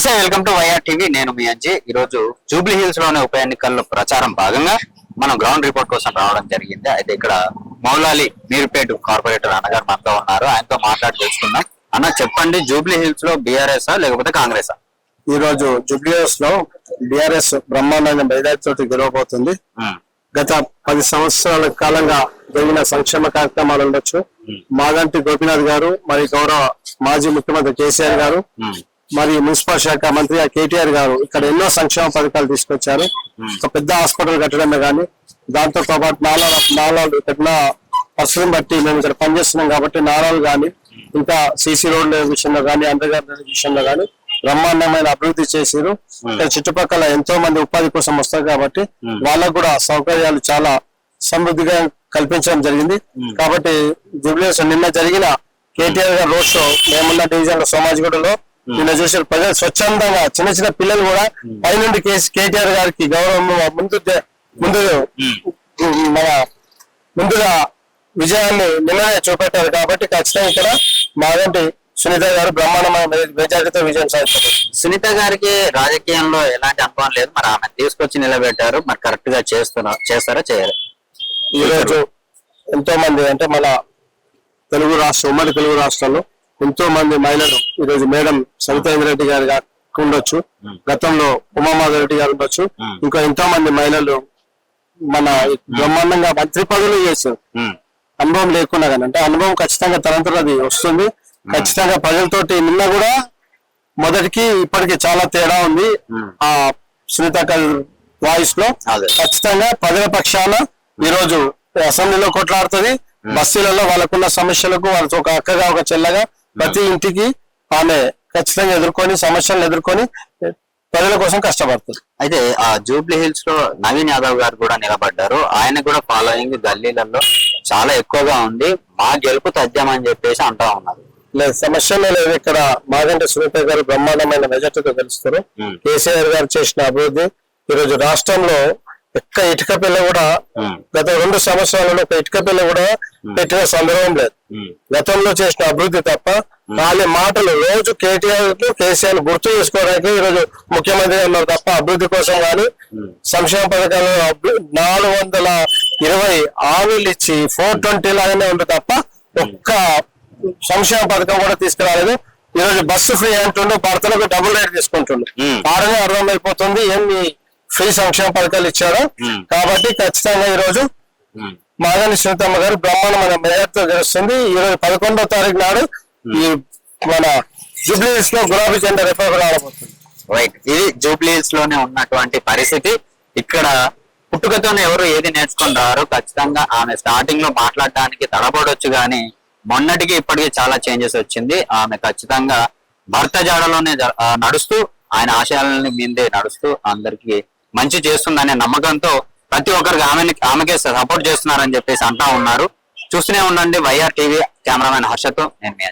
నమస్తే welcome to YR TV. నేను మీ అంజీ ఈ రోజు జూబ్లీ హిల్స్లోని ఉప ఎన్నికల్లో ప్రచారం భాగంగా మనం గ్రౌండ్ రిపోర్ట్ కోసం రావడం జరిగింది. అయితే ఇక్కడ మౌలాలి మీరుపేట కార్పొరేటర్ అన్నగారు మనతో ఉన్నారు. ఆయనతో మాట్లాడి తెలుసుకుందాం. అన్న చెప్పండి జూబ్లీ హిల్స్లో బీఆర్ఎస్ లేకపోతే కాంగ్రెస్ ఈ రోజు జుబ్లియస్లో బిఆర్ఎస్ బ్రహ్మాండమైన మెజార్టీతో గెలవబోతుంది. గత పది సంవత్సరాల కాలంగా జరిగిన సంక్షేమ కార్యక్రమాలు ఉండొచ్చు. మాగంటి గోపీనాథ్ గారు మరి గౌరవ మాజీ ముఖ్యమంత్రి కేసీఆర్ గారు మరి మున్సిపల్ శాఖ మంత్రి కేటీఆర్ గారు ఇక్కడ ఎన్నో సంక్షేమ పథకాలు తీసుకొచ్చారు. ఒక పెద్ద హాస్పిటల్ కట్టడమే కానీ దాంతో పాటు నాలా నాలాలు ఇక్కడ పరిస్థితిని బట్టి మేము ఇక్కడ పనిచేస్తున్నాం కాబట్టి నాలాలు కానీ ఇంకా సీసీ రోడ్ల విషయంలో కానీ అండర్ విషయంలో కానీ బ్రహ్మాండమైన అభివృద్ధి చేసారు ఇక్కడ చుట్టుపక్కల ఎంతో మంది ఉపాధి కోసం వస్తారు కాబట్టి వాళ్ళకు కూడా సౌకర్యాలు చాలా సమృద్ధిగా కల్పించడం జరిగింది. కాబట్టి జూబ్లీస్ నిన్న జరిగిన కేటీఆర్ గారు రోడ్ షో మేమున్న డివిజన్లో సోమాజిగూడలో నిన్న చూసిన ప్రజలు స్వచ్ఛందంగా చిన్న చిన్న పిల్లలు కూడా పైనుండి కేటీఆర్ గారికి గౌరవం ముందు ముందు మన ముందుగా విజయాన్ని నిన్ననే చూపెట్టారు కాబట్టి ఖచ్చితంగా ఇక్కడ మాగంటి సునీత గారు బ్రహ్మాండమైన మెజార్టీతో విజయం సాధించారు. సునీత గారికి రాజకీయంలో ఎలాంటి అనుభవం లేదు. మరి ఆమె తీసుకొచ్చి నిలబెట్టారు. మరి కరెక్ట్గా చేస్తున్నా చేస్తారా చేయరు? ఈ రోజు ఎంతో మంది అంటే మన తెలుగు రాష్ట్ర ఉమ్మడి తెలుగు రాష్ట్రాల్లో ఎంతో మంది మహిళలు ఈ రోజు మేడం సవితేంద్ర రెడ్డి గారు ఉండొచ్చు. గతంలో ఉమామాధవ్ రెడ్డి గారు ఉండొచ్చు. ఇంకా ఎంతో మంది మహిళలు మన బ్రహ్మాండంగా మంత్రి పదవులు చేశారు. అనుభవం లేకున్నా కానీ అంటే అనుభవం ఖచ్చితంగా తనంతట అది వస్తుంది ఖచ్చితంగా ప్రజలతోటి నిన్న కూడా మొదటికి ఇప్పటికి చాలా తేడా ఉంది. ఆ సునీత వాయిస్లో. ఖచ్చితంగా ప్రజల పక్షాన ఈ రోజు అసెంబ్లీలో కొట్లాడుతుంది. బస్తీలలో వాళ్ళకున్న సమస్యలకు వాళ్ళతో ఒక అక్కగా ఒక చెల్లగా ప్రతి ఇంటికి ఆమె ఖచ్చితంగా ఎదుర్కొని సమస్యలను ఎదుర్కొని ప్రజల కోసం కష్టపడుతుంది. అయితే ఆ జూబ్లీ హిల్స్లో నవీన్ యాదవ్ గారు కూడా నిలబడ్డారు. ఆయన కూడా ఫాలోయింగ్ గల్లీలలో చాలా ఎక్కువగా ఉంది. మా గెలుపు తథ్యం అని చెప్పేసి అంటా ఉన్నారు. లేదు సమస్యలే లేదు ఇక్కడ మాగంటి సునీత గారు బ్రహ్మాండమైన మెజార్టీతో గెలుస్తారు. కేసీఆర్ గారు చేసిన అభివృద్ధి ఈ రోజు రాష్ట్రంలో ఇటుక పిల్ల కూడా. గత రెండు సంవత్సరాలలో ఒక ఇటుక పిల్ల కూడా పెట్టిన సందర్భం లేదు. ఉమ్, గతంలో చేసిన అభివృద్ధి తప్ప వాళ్ళ మాటలు రోజు కేటీఆర్ కేసీఆర్ గుర్తు చేసుకోవడానికి ఈ రోజు ముఖ్యమంత్రి ఉన్నారు తప్ప అభివృద్ధి కోసం కానీ సంక్షేమ పథకాలు నాలుగు వందల ఇరవై హామీలు ఇచ్చి ఫోర్ ట్వంటీ లాగానే ఉంది తప్ప ఒక్క సంక్షేమ పథకం కూడా తీసుకురాలేదు. ఈ రోజు బస్సు ఫ్రీ అంటుండు భర్తలకు డబుల్ రేట్ తీసుకుంటుండు. Hmm. కారణం అర్థమైపోతుంది ఏమి ఫ్రీ సంక్షేమ పథకాలు ఇచ్చారు. Hmm. కాబట్టి ఖచ్చితంగా ఈ రోజు. మాగని సునీతమ్మ గారు బ్రహ్మాండమైన మేయర్తో గెలుస్తుంది ఈ రోజు పదకొండవ తారీఖు నాడు ఈ మన జూబ్లీస్లో గులాబీ జెండా రెఫర్ రాబోతుంది. రైట్ ఇది జూబ్లీ హిల్స్లోనే ఉన్నటువంటి పరిస్థితి. ఇక్కడ పుట్టుకతోనే ఎవరు ఏది నేర్చుకొని ఖచ్చితంగా ఆమె స్టార్టింగ్లో మాట్లాడడానికి తడబడొచ్చు కానీ మొన్నటికి ఇప్పటికి చాలా చేంజెస్ వచ్చింది. ఆమె ఖచ్చితంగా భర్త జాడలోనే నడుస్తూ ఆయన ఆశయాలని మీదే నడుస్తూ అందరికి మంచి చేస్తుందనే నమ్మకంతో ప్రతి ఒక్కరికి ఆమెని ఆమెకే సపోర్ట్ చేస్తున్నారని చెప్పేసి అంటా ఉన్నారు. చూస్తూనే ఉండండి వైఆర్ టీవీ కెమెరామెన్ హర్షతో నేను మీ